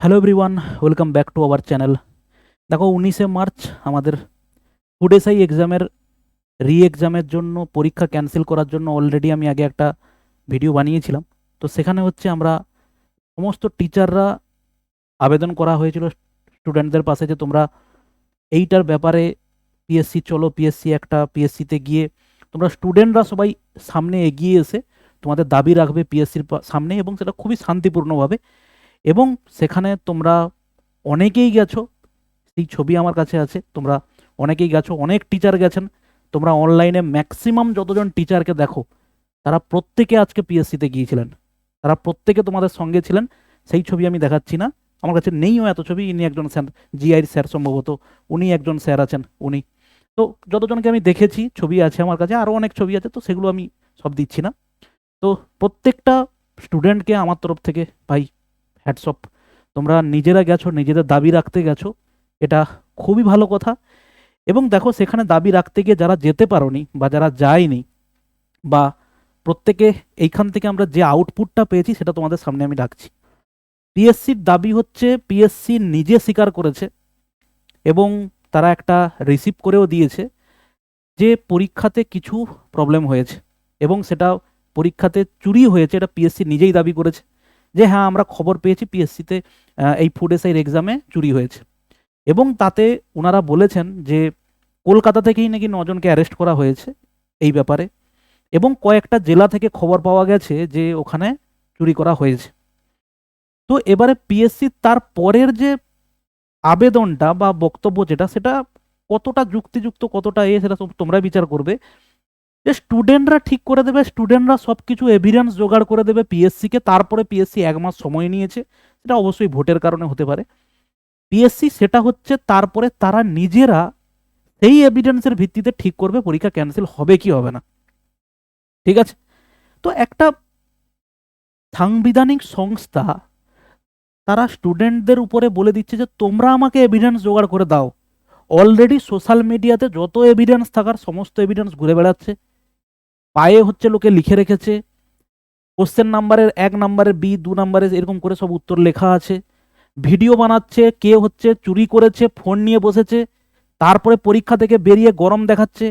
Hello everyone welcome back to our channel দেখো উনিশে March আমাদের ফুডেসাই এক্সামের রি এক্সামের জন্য, পরীক্ষা ক্যান্সেল করার জন্য অলরেডি আমি আগে একটা ভিডিও বানিয়েছিলাম। তো সেখানে হচ্ছে আমরা সমস্ত টিচাররা আবেদন করা হয়েছিল স্টুডেন্টদের পাশে যে তোমরা এইটার ব্যাপারে পিএসসি চলো পিএসসি একটা পিএসসিতে গিয়ে তোমরা স্টুডেন্টরা সবাই সামনে এগিয়ে এসে তোমাদের দাবি রাখবে পিএসসির সামনে এবং সেটা খুবই শান্তিপূর্ণভাবে এবং সেখানে তোমরা অনেকেই গেছো। সেই ছবি আমার কাছে আছে। তোমরা অনেকেই গেছো, অনেক টিচার গেছেন। তোমরা অনলাইনে ম্যাক্সিমাম যতজন টিচারকে দেখো, তারা প্রত্যেকে আজকে পিএসসিতে গিয়েছিলেন। তারা প্রত্যেকে তোমাদের সঙ্গে ছিলেন। সেই ছবি আমি দেখাচ্ছি না। আমার কাছে নেইও এত ছবি। ইনি একজন স্যার জিআইর স্যার সম্ভবত। উনি একজন স্যার আছেন, উনি। তো যতজনকে আমি দেখেছি, ছবি আছে আমার কাছে আরও অনেক ছবি আছে, তো সেগুলো আমি সব দিচ্ছি না। তো প্রত্যেকটা স্টুডেন্টকে আমার তরফ থেকে, ভাই হ্যাটসঅপ তোমরা নিজেরা গেছো, নিজেদের দাবি রাখতে গেছো, এটা খুবই ভালো কথা। এবং দেখো, সেখানে দাবি রাখতে গিয়ে যারা যেতে পারোনি বা যারা যায়নি বা প্রত্যেকে এইখান থেকে আমরা যে আউটপুটটা পেয়েছি, সেটা তোমাদের সামনে আমি রাখছি পিএসসির দাবি হচ্ছে পিএসসি নিজে স্বীকার করেছে এবং তারা একটা রিসিভ করেও দিয়েছে যে পরীক্ষাতে কিছু প্রবলেম হয়েছে এবং সেটা পরীক্ষাতে চুরি হয়েছে, এটা পিএসসি নিজেই দাবি করেছে। যে হ্যাঁ আমরা খবর পেয়েছি পিএসসিতে এই ফুড এসআইয়ের এক্সামে চুরি হয়েছে। এবং তাতে ওনারা বলেছেন যে কলকাতা থেকেই নাকি নজনকে অ্যারেস্ট করা হয়েছে এই ব্যাপারে। এবং কয়েকটা জেলা থেকে খবর পাওয়া গেছে যে ওখানে চুরি করা হয়েছে। তো এবারে পিএসসি তার পরের যে আবেদনটা বা বক্তব্য যেটা, সেটা কতটা যুক্তিযুক্ত, কতটা এ, সেটা তোমরা বিচার করবে। যে স্টুডেন্টরা ঠিক করে দেবে স্টুডেন্টরা সব কিছু এভিডেন্স জোগাড় করে দেবে পিএসসিকে তারপরে পিএসসি এক মাস সময় নিয়েছে। সেটা অবশ্যই ভোটের কারণে হতে পারে। পিএসসি সেটা হচ্ছে তারপরে তারা নিজেরা সেই এভিডেন্সের ভিত্তিতে ঠিক করবে, পরীক্ষা ক্যান্সেল হবে কি হবে না। ঠিক আছে? তো একটা সাংবিধানিক সংস্থা তারা স্টুডেন্টদের উপরে বলে দিচ্ছে যে, তোমরা আমাকে এভিডেন্স জোগাড় করে দাও। অলরেডি সোশ্যাল মিডিয়াতে যত এভিডেন্স থাকার, সমস্ত এভিডেন্স ঘুরে বেড়াচ্ছে। পায়ে হচ্ছে লোকে লিখে রেখেছে, কোশ্চেন নাম্বারের এক নাম্বারের বি, দু নাম্বারের এরকম করে সব উত্তর লেখা আছে। ভিডিও বানাচ্ছে, কে হচ্ছে, চুরি করেছে, ফোন নিয়ে বসেছে, তারপরে পরীক্ষা থেকে বেরিয়ে গরম দেখাচ্ছে।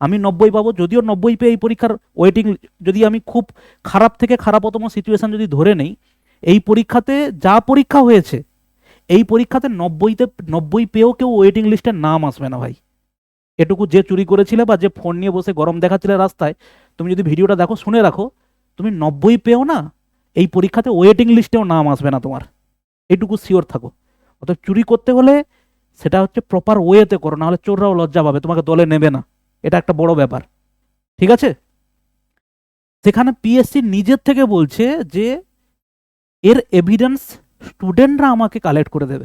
আমি নব্বই পাবো, যদিও নব্বই পেয়ে এই পরীক্ষার ওয়েটিং যদি আমি খুব খারাপ থেকে খারাপতম সিচুয়েশান যদি ধরে নেই, এই পরীক্ষাতে যা পরীক্ষা হয়েছে, এই পরীক্ষাতে নব্বইতে, নব্বই পেয়েও কেউ ওয়েটিং লিস্টের নাম আসবে না ভাই। এটুকু যে চুরি করেছিলে বা যে ফোন নিয়ে বসে গরম দেখাচ্ছিলে রাস্তায় তুমি যদি ভিডিওটা দেখো, শুনে রাখো, তুমি নব্বই পেও না, এই পরীক্ষাতে ওয়েটিং লিস্টেও নাম আসবে না তোমার। এইটুকু শিওর থাকো। অর্থাৎ চুরি করতে হলে সেটা হচ্ছে প্রপার ওয়েতে করো, নাহলে চোররাও লজ্জা পাবে, তোমাকে দলে নেবে না। এটা একটা বড় ব্যাপার। ঠিক আছে? সেখানে পিএসসি নিজের থেকে বলছে যে, এর এভিডেন্স স্টুডেন্টরা আমাকে কালেক্ট করে দেবে।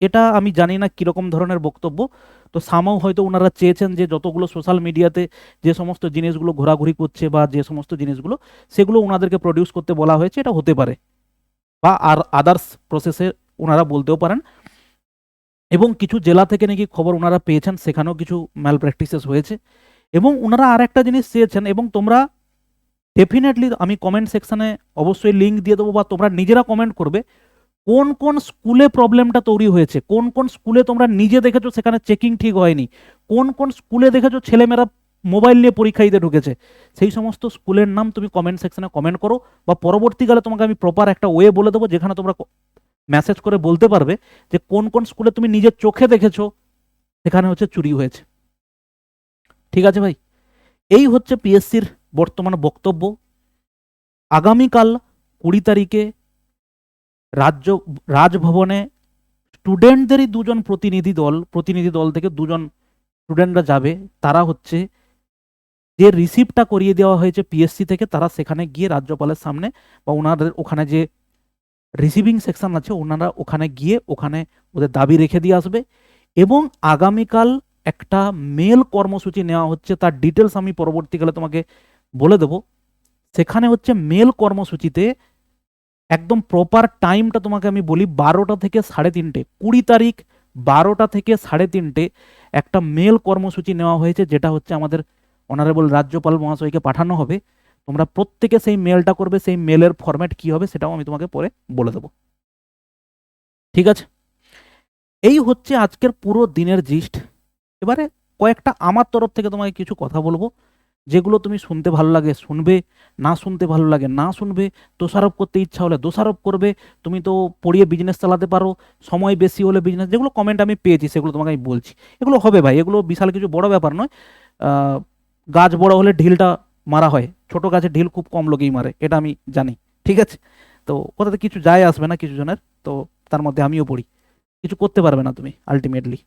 এটা আমি জানি না কীরকম ধরনের বক্তব্য। তো সামাও হয়তো ওনারা চেয়েছেন যে যতগুলো সোশ্যাল মিডিয়াতে যে সমস্ত জিনিসগুলো ঘোরাঘুরি করছে বা যে সমস্ত জিনিসগুলো, সেগুলো ওনাদেরকে প্রডিউস করতে বলা হয়েছে, এটা হতে পারে। বা আর আদার্স প্রসেসে ওনারা বলতেও পারেন। এবং কিছু জেলা থেকে নাকি খবর ওনারা পেয়েছেন, সেখানেও কিছু ম্যাল প্র্যাকটিসেস হয়েছে। এবং ওনারা আর একটা জিনিস চেয়েছেন, এবং তোমরা ডেফিনেটলি আমি কমেন্ট সেকশানে অবশ্যই লিঙ্ক দিয়ে দেবো বা তোমরা নিজেরা কমেন্ট করবে। কোন কোন স্কুলে প্রবলেমটা তৈরি হয়েছে? কোন কোন স্কুলে তোমরা নিজে দেখেছ সেখানে চেকিং ঠিক হয়নি? কোন কোন স্কুলে দেখেছ ছেলেমেয়েরা মোবাইল নিয়ে পরীক্ষা দিতে ঢুকেছে? সেই সমস্ত স্কুলের নাম তুমি কমেন্ট সেকশনে কমেন্ট করো বা পরবর্তীকালে তোমাকে আমি প্রপার একটা ওয়ে বলে দেবো যেখানে তোমরা মেসেজ করে বলতে পারবে যে কোন কোন স্কুলে তুমি নিজের চোখে দেখেছ সেখানে হচ্ছে চুরি হয়েছে। ঠিক আছে ভাই? এই হচ্ছে পিএসসির বর্তমান বক্তব্য। আগামীকাল কুড়ি তারিখে রাজ্য, রাজভবনে স্টুডেন্টদেরই দুজন প্রতিনিধি দল প্রতিনিধি দল থেকে দুজন স্টুডেন্টরা যাবে। তারা হচ্ছে যে রিসিপ্টটা করিয়ে দেওয়া হয়েছে পিএসসি থেকে, তারা সেখানে গিয়ে রাজ্যপালের সামনে বা ওনাদের ওখানে যে রিসিভিং সেকশন আছে, ওনারা ওখানে গিয়ে ওখানে ওদের দাবি রেখে দিয়ে আসবে। এবং আগামীকাল একটা মেল কর্মসূচি নেওয়া হচ্ছে, তার ডিটেলস আমি পরবর্তীকালে তোমাকে বলে দেব। সেখানে হচ্ছে মেল কর্মসূচিতে একদম প্রপার টাইমটা তোমাকে আমি বলি বারোটা থেকে সাড়ে তিনটে। কুড়ি তারিখ বারোটা থেকে সাড়ে তিনটে একটা মেল কর্মসূচি নেওয়া হয়েছে, যেটা হচ্ছে আমাদের অনারেবল রাজ্যপাল মহাশয়কে পাঠানো হবে। তোমরা প্রত্যেকে সেই মেলটা করবে, সেই মেলের ফরম্যাট কী হবে সেটাও আমি তোমাকে পরে বলে দেবো। ঠিক আছে? এই হচ্ছে আজকের পুরো দিনের জিস্ট এবারে কয়েকটা আমার তরফ থেকে তোমাকে কিছু কথা বলব। যেগুলো তুমি শুনতে ভালো লাগে, শুনবে, না শুনতে ভালো লাগে, না শুনবে, দোষারোপ করতে ইচ্ছা হলে দোষারোপ করবে, তুমি তো পড়িয়ে বিজনেস চালাতে পারো, সময় বেশি হলে বিজনেস যেগুলো কমেন্ট আমি পেয়েছি, সেগুলো তোমাকে আমি বলছি। এগুলো হবে ভাই, এগুলো বিশাল কিছু বড় ব্যাপার নয়। গাছ বড় হলে ঢিলটা মারা হয়, ছোট গাছে ঢিল খুব কম লোকেই মারে, এটা আমি জানি, ঠিক আছে? তো ওটাতে কিছু যায় আসবে না কিছু জনের তো তার মধ্যে আমিও পড়ি। কিছু করতে পারবে না তুমি আলটিমেটলি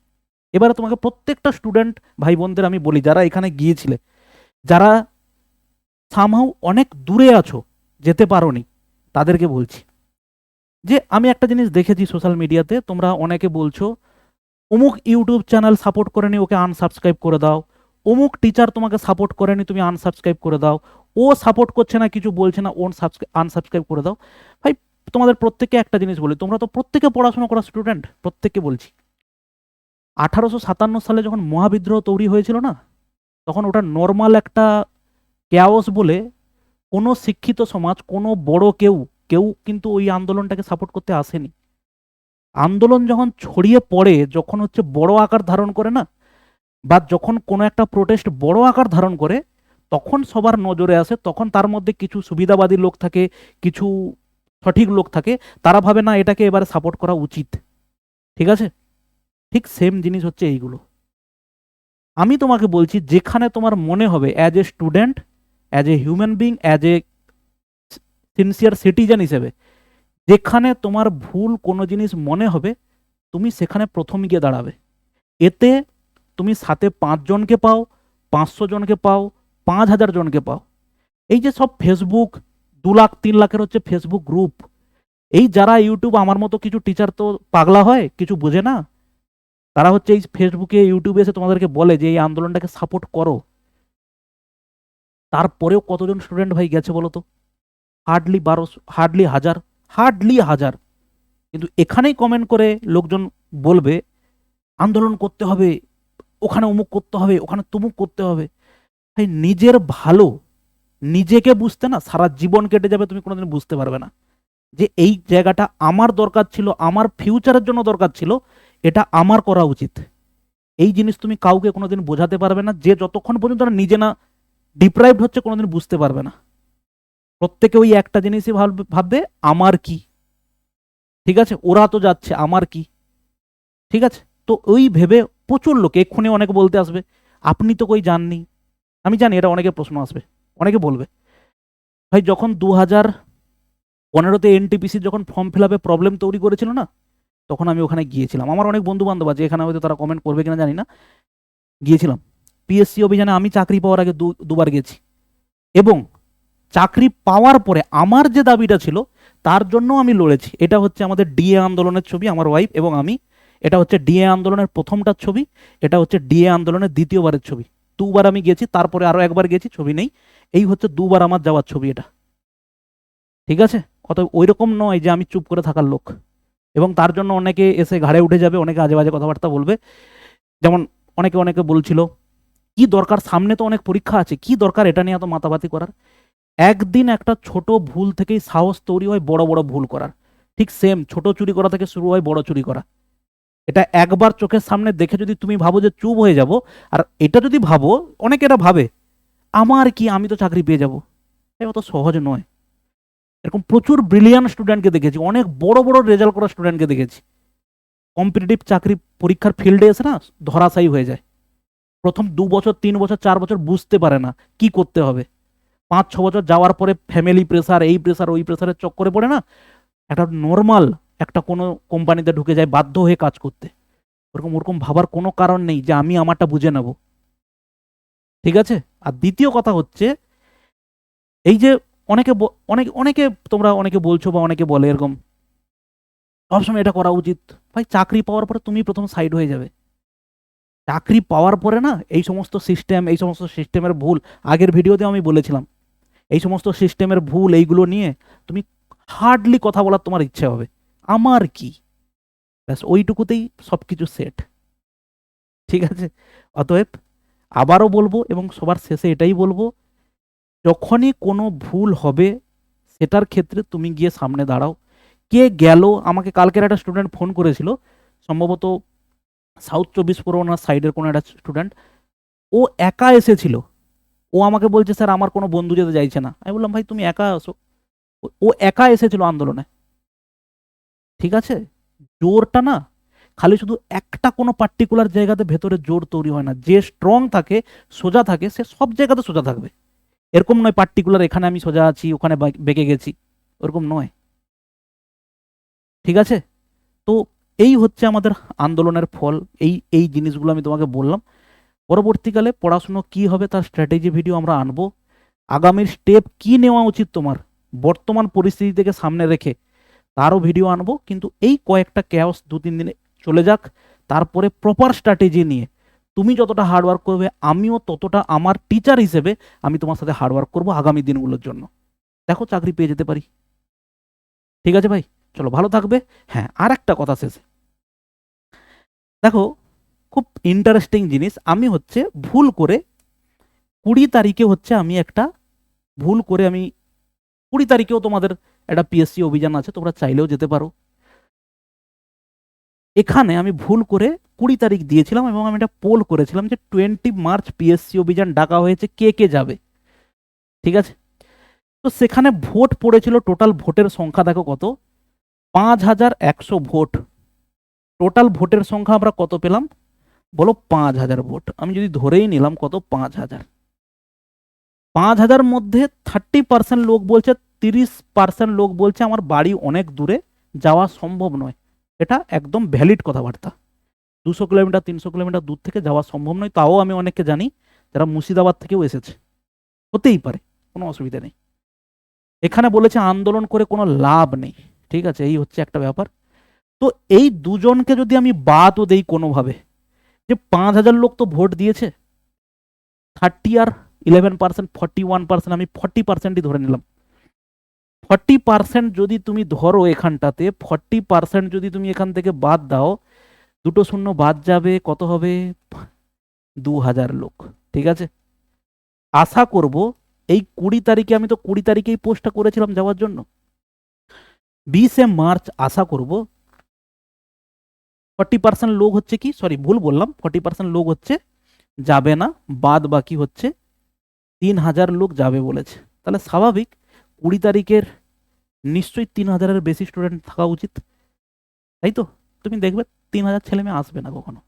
এবারে তোমাকে প্রত্যেকটা স্টুডেন্ট ভাই বোনদের আমি বলি, যারা এখানে গিয়েছিলে যারা সামহাও অনেক দূরে আছো, যেতে পারোনি, তাদেরকে বলছি। যে আমি একটা জিনিস দেখেছি সোশ্যাল মিডিয়াতে তোমরা অনেকে বলছো, অমুক ইউটিউব চ্যানেল সাপোর্ট করেনি, ওকে আনসাবস্ক্রাইব করে দাও। অমুক টিচার তোমাকে সাপোর্ট করেনি, তুমি আনসাবস্ক্রাইব করে দাও। ও সাপোর্ট করছে না, কিছু বলছে না ওন আনসাবস্ক্রাইব করে দাও। ভাই, তোমাদের প্রত্যেককে একটা জিনিস বলি, তোমরা তো প্রত্যেকে পড়াশোনা করা স্টুডেন্ট প্রত্যেককে বলছি। আঠারোশো সাতান্ন সালে যখন মহাবিদ্রোহ তৈরি হয়েছিল না তখন ওটা নর্মাল একটা ক্যাওস বলে কোনো শিক্ষিত সমাজ, কোনো বড় কেউ কেউ কিন্তু ওই আন্দোলনটাকে সাপোর্ট করতে আসেনি। আন্দোলন যখন ছড়িয়ে পড়ে, যখন হচ্ছে বড় আকার ধারণ করে না, বা যখন কোনো একটা প্রোটেস্ট বড় আকার ধারণ করে, তখন সবার নজরে আসে, তখন তার মধ্যে কিছু সুবিধাবাদী লোক থাকে, কিছু সঠিক লোক থাকে, তারা ভাবে না এটাকে এবারে সাপোর্ট করা উচিত। ঠিক আছে? ঠিক সেম জিনিস হচ্ছে এইগুলো। আমি তোমাকে বলছি, যেখানে তোমার মনে হবে as a student as a human being as a sincere citizen হিসেবে, যেখানে তোমার ভুল কোনো জিনিস মনে হবে, তুমি সেখানে প্রথম গিয়ে দাঁড়াবে। এতে তুমি সাথে পাঁচজনকে পাও, পাঁচশো জনকে পাও পাঁচ হাজার জনকে পাও। এই যে সব ফেসবুক দু লাখ তিন লাখের হচ্ছে ফেসবুক গ্রুপ এই যারা ইউটিউব আমার মতো কিছু টিচার তো পাগলা হয়, কিছু বোঝে না তারা হচ্ছে এই ফেসবুকে ইউটিউবে এসে তোমাদেরকে বলে যে এই আন্দোলনটাকে সাপোর্ট করো। তারপরেও কতজন স্টুডেন্ট ভাই গেছে বলো তো? হার্ডলি বারোশো হার্ডলি হাজার হার্ডলি হাজার। কিন্তু এখানেই কমেন্ট করে লোকজন বলবে, আন্দোলন করতে হবে, ওখানে অমুক করতে হবে, ওখানে তমুক করতে হবে। ভাই, নিজের ভালো, নিজেকে বুঝতে না সারা জীবন কেটে যাবে, তুমি কোনোদিন বুঝতে পারবে না। যে এই জায়গাটা আমার দরকার ছিল, আমার ফিউচারের জন্য দরকার ছিল এটা আমার করা উচিত। এই জিনিস তুমি কাউকে কোনোদিন বোঝাতে পারবে না, যে যতক্ষণ পর্যন্ত নিজে না ডিপ্রাইভড হচ্ছে কোনোদিন বুঝতে পারবে না। প্রত্যেকে ওই একটা জিনিসই ভাববে ভাববে, আমার কি? ঠিক আছে? ওরা তো যাচ্ছে, আমার কি? ঠিক আছে? তো ওই ভেবে প্রচুর লোক, এক্ষুনি অনেকে বলতে আসবে, আপনি তো কই যাননি? আমি জানি এটা অনেকে প্রশ্ন আসবে, অনেকে বলবে। ভাই, যখন দু হাজার পনেরোতে এনটিপিসির যখন ফর্ম ফিল আপে প্রবলেম তৈরি করেছিল না তখন আমি ওখানে গিয়েছিলাম। আমার অনেক বন্ধু বান্ধব আছে, এখানে হয়তো তারা কমেন্ট করবে কিনা জানি না। গিয়েছিলাম। পিএসসি অভিযানে আমি চাকরি পাওয়ার আগে দুবার গেছি। এবং চাকরি পাওয়ার পরে আমার যে দাবিটা ছিল, তার জন্য আমি লড়েছি। এটা হচ্ছে আমাদের ডিএ আন্দোলনের ছবি, আমার ওয়াইফ এবং আমি। এটা হচ্ছে ডিএ আন্দোলনের প্রথমটার ছবি, এটা হচ্ছে ডিএ আন্দোলনের দ্বিতীয়বারের ছবি। দুবার আমি গেছি, তারপরে আরও একবার গেছি, ছবি নেই। এই হচ্ছে দুবার আমার যাওয়ার ছবি এটা। ঠিক আছে? অতএব ওই রকম নয় যে আমি চুপ করে থাকার লোক। এবং তার জন্য অনেকে এসে ঘাড়ে উঠে যাবে, অনেকে আজে বাজে কথাবার্তা বলবে। যেমন অনেকে অনেকে বলছিল, কি দরকার? সামনে তো অনেক পরীক্ষা আছে, কি দরকার এটা নিয়ে এত মাতাবাতি করার? একদিন একটা ছোট ভুল থেকেই সাহস তৈরি হয় বড় বড় ভুল করার। ঠিক সেম ছোট চুরি করা থেকে শুরু হয় বড় চুরি করা। এটা একবার চোখের সামনে দেখে যদি তুমি ভাবো যে চুপ হয়ে যাব, আর এটা যদি ভাবো, অনেকে এটা ভাবে, আমার কি আমি তো চাকরি পেয়ে যাব? অত সহজ নয়। এরকম প্রচুর ব্রিলিয়ান স্টুডেন্টকে দেখেছি, অনেক বড় বড় রেজাল্ট করা স্টুডেন্টকে দেখেছি। কম্পিটিটিভ চাকরি পরীক্ষার ফিল্ডে এসে না ধরাশায়ী হয়ে যায়। প্রথম দু বছর, তিন বছর, চার বছর বুঝতে পারে না কি করতে হবে। পাঁচ, ছ বছর যাওয়ার পরে ফ্যামিলি প্রেসার এই প্রেসার ওই প্রেসারের চক্করে পড়ে না একটা নর্মাল একটা কোনো কোম্পানিতে ঢুকে যায়, বাধ্য হয়ে কাজ করতে। ওরকম ওরকম ভাবার কোনো কারণ নেই যে আমি আমারটা বুঝে নেব। ঠিক আছে? আর দ্বিতীয় কথা হচ্ছে, এই যে অনেকে অনেক, অনেকে তোমরা অনেকে বলছো বা অনেকে বলে এরকম, সবসময় এটা করা উচিত। ভাই, চাকরি পাওয়ার পরে তুমি প্রথম সাইড হয়ে যাবে। চাকরি পাওয়ার পরে না, এই সমস্ত সিস্টেম এই সমস্ত সিস্টেমের ভুল, আগের ভিডিওতে আমি বলেছিলাম, এই সমস্ত সিস্টেমের ভুল, এইগুলো নিয়ে তুমি হার্ডলি কথা বলার তোমার ইচ্ছে হবে। আমার কি? ব্যাস, ওইটুকুতেই সব কিছু সেট ঠিক আছে? অতএব, আবারও বলব এবং সবার শেষে এটাই বলব যখনই কোনো ভুল হবে, সেটার ক্ষেত্রে তুমি গিয়ে সামনে দাঁড়াও। কে গেল? আমাকে কালকের একটা স্টুডেন্ট ফোন করেছিল। সম্ভবত সাউথ চব্বিশ পরগনার সাইডের কোনো একটা স্টুডেন্ট ও একা এসেছিল। ও আমাকে বলছে, স্যার, আমার কোনো বন্ধু যেতে চাইছে না। আমি বললাম, ভাই, তুমি একা আসো ও- একা এসেছিল আন্দোলনে। ঠিক আছে? জোরটা না। খালি শুধু একটা কোনো পার্টিকুলার জায়গাতে ভেতরে জোর তৈরি হয় না। যে স্ট্রং থাকে, সোজা থাকে, সে সব জায়গাতে সোজা থাকবে। এরকম নয় পার্টিকুলার এখানে আমি সোজা আছি, ওখানে বেঁকে গেছি। ওরকম নয়। ঠিক আছে? তো এই হচ্ছে আমাদের আন্দোলনের ফল। এই এই জিনিসগুলো আমি তোমাকে বললাম। পরবর্তীকালে পড়াশুনো কি হবে তার স্ট্র্যাটেজি ভিডিও আমরা আনব। আগামীর স্টেপ কি নেওয়া উচিত তোমার? বর্তমান পরিস্থিতি থেকে সামনে রেখে তারও ভিডিও আনব। কিন্তু এই কয়েকটা ক্যাওস দু তিন দিনে চলে যাক। তারপরে প্রপার স্ট্র্যাটেজি নিয়ে তুমি যতটা হার্ডওয়ার্ক করবে, আমিও ততটা আমার টিচার হিসেবে আমি তোমার সাথে হার্ডওয়ার্ক করব আগামী দিনগুলোর জন্য। দেখো চাকরি পেয়ে যেতে পারি। ঠিক আছে ভাই? চলো, ভালো থাকবে। হ্যাঁ আর একটা কথা শেষে। দেখো, খুব ইন্টারেস্টিং জিনিস, আমি হচ্ছে ভুল করে কুড়ি তারিখে হচ্ছে আমি একটা ভুল করে আমি কুড়ি তারিখেও তোমাদের একটা পিএসসি অভিযান আছে, তোমরা চাইলেও যেতে পারো। এখানে আমি ভুল করে কুড়ি তারিখ দিয়েছিলাম এবং আমি এটা পোল করেছিলাম যে টোয়েন্টি মার্চ পিএসসি অভিযান ডাকা হয়েছে, কে কে যাবে। ঠিক আছে? তো সেখানে ভোট পড়েছিল, টোটাল ভোটের সংখ্যা দেখো কত? পাঁচ হাজার একশো ভোট। টোটাল ভোটের সংখ্যা আমরা কত পেলাম? বলো পাঁচ হাজার ভোট। আমি যদি ধরেই নিলাম কত? পাঁচ হাজার। পাঁচ হাজার মধ্যে থার্টি পার্সেন্ট লোক বলছে, তিরিশ পার্সেন্ট লোক বলছে, আমার বাড়ি অনেক দূরে, যাওয়া সম্ভব নয়। এটা একদম ভ্যালিড কথাবার্তা। দুশো কিলোমিটার, তিনশো কিলোমিটার দূর থেকে যাওয়া সম্ভব নয়, তাও আমি অনেককে জানি যারা মুর্শিদাবাদ থেকেও এসেছে। হতেই পারে, কোনো অসুবিধা নেই। এখানে বলেছে আন্দোলন করে কোনো লাভ নেই। ঠিক আছে, এই হচ্ছে একটা ব্যাপার। তো এই দুজনকে যদি আমি বাদও দেই কোনোভাবে, যে পাঁচ হাজার লোক তো ভোট দিয়েছে, থার্টি আর eleven percent, forty one percent, আমি ফর্টি পার্সেন্টই ধরে নিলাম। ফর্টি পার্সেন্ট যদি তুমি ধরো এখানটাতে, ফর্টি পার্সেন্ট যদি তুমি এখান থেকে বাদ দাও, দুটো শূন্য বাদ যাবে কত হবে? দু হাজার লোক, ঠিক আছে? আশা করব এই কুড়ি তারিখে, আমি তো কুড়ি তারিখেই পোস্টটা করেছিলাম যাওয়ার জন্য। বিশে মার্চ আশা করব ফর্টি পার্সেন্ট লোক হচ্ছে কি? সরি, ভুল বললাম, ফর্টি পার্সেন্ট লোক হচ্ছে, যাবে না বাদ বাকি হচ্ছে তিন হাজার লোক যাবে বলেছে। তাহলে স্বাভাবিক কুড়ি তারিখের নিশ্চয়ই তিন হাজারের বেশি স্টুডেন্ট থাকা উচিত। তাই তো? তুমি দেখবে তিন হাজার ছেলে মেয়ে আসবে না কখনো।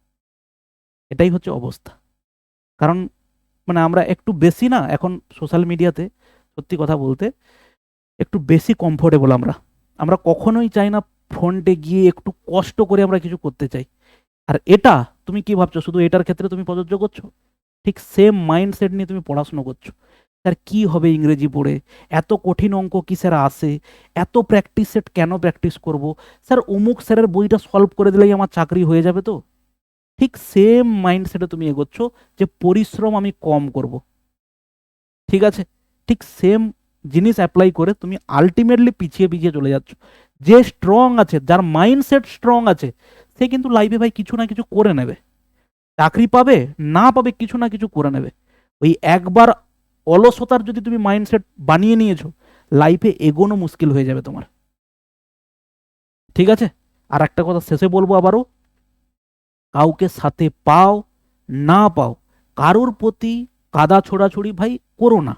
এটাই হচ্ছে অবস্থা। কারণ মানে আমরা একটু বেশি না, এখন সোশ্যাল মিডিয়াতে সত্যি কথা বলতে একটু বেশি কমফোর্টেবল আমরা। আমরা কখনোই চাই না ফ্রন্টে গিয়ে একটু কষ্ট করে আমরা কিছু করতে চাই। আর এটা তুমি কি ভাবছ? শুধু এটার ক্ষেত্রে তুমি প্রযোজ্য করছ? ঠিক সেম মাইন্ডসেট নিয়ে তুমি পড়াশুনো করছ। স্যার, কি হবে ইংরেজি পড়ে? এত কঠিন অঙ্ক কি স্যার আসে এত প্র্যাকটিস সেট কেন প্র্যাকটিস করব? স্যার, অমুক স্যারের বইটা সলভ করে দিলেই আমার চাকরি হয়ে যাবে তো? ঠিক সেম মাইন্ডসেটে তুমি এগোচ্ছ যে পরিশ্রম আমি কম করব। ঠিক আছে? ঠিক সেম জিনিস অ্যাপ্লাই করে তুমি আলটিমেটলি পিছিয়ে পিছিয়ে চলে যাচ্ছ। যে স্ট্রং আছে, যার মাইন্ডসেট স্ট্রং আছে, সে কিন্তু লাইফে ভাই কিছু না কিছু করে নেবে। চাকরি পাবে, না পাবে কিছু না কিছু করে নেবে। ওই একবার অলসতার যদি তুমি মাইন্ডসেট বানিয়ে নিয়েছো লাইফে এগোনো মুশকিল হয়ে যাবে তোমার। ঠিক আছে? আর একটা কথা শেষে বলব আবারও। কাউকে সাথে পাও, না পাও, কারোর প্রতি কাদা ছোড়াছুড়ি ভাই করো না।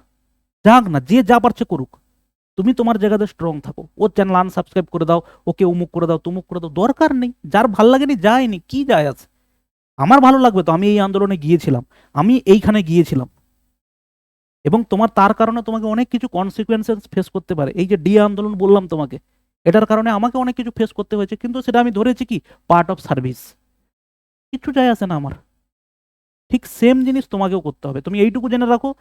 যাক না, যে যা পারছে করুক। তুমি তোমার জায়গাতে স্ট্রং থাকো। ওর চ্যানেল আনসাবস্ক্রাইব করে দাও, ওকে উমুক করে দাও, তুমুক করে দাও, দরকার নেই। যার ভালো লাগেনি, যায়নি, কি যায় আছে? আমার ভালো লাগবে তো, আমি এই আন্দোলনে গিয়েছিলাম। আমি এইখানে গিয়েছিলাম। এবং তোমার তার কারণে তোমাকে অনেক কিছু কনসিকুয়েন্সেস ফেস করতে পারে। এই যে ডি আন্দোলন বললাম তোমাকে, এটার কারণে আমাকে অনেক কিছু ফেস করতে হয়েছে, কিন্তু সেটা আমি ধরেছি কি? পার্ট অফ সার্ভিস কিচ্ছু যায় আসে না আমার। ঠিক সেম জিনিস তোমাকেও করতে হবে। তুমি এইটুকু জেনে রাখো,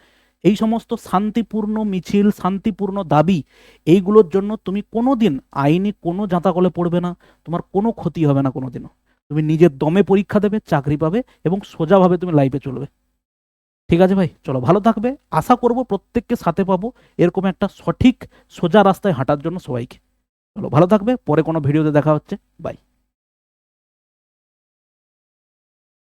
এই সমস্ত শান্তিপূর্ণ মিছিল, শান্তিপূর্ণ দাবি, এইগুলোর জন্য তুমি কোনো দিন আইনি কোনো জাঁতাকলে পড়বে না। তোমার কোনো ক্ষতি হবে না কোনো দিনও তুমি নিজের দমে পরীক্ষা দেবে, চাকরি পাবে এবং সোজাভাবে তুমি লাইফে চলবে। ঠিক আছে ভাই? চলো, ভালো থাকবে। আশা করব প্রত্যেককে সাথে পাবো। এরকম একটা সঠিক সোজা রাস্তায় হাঁটার জন্য সবাইকে। চলো, ভালো থাকবে। পরে কোনো ভিডিওতে দেখা হচ্ছে। বাই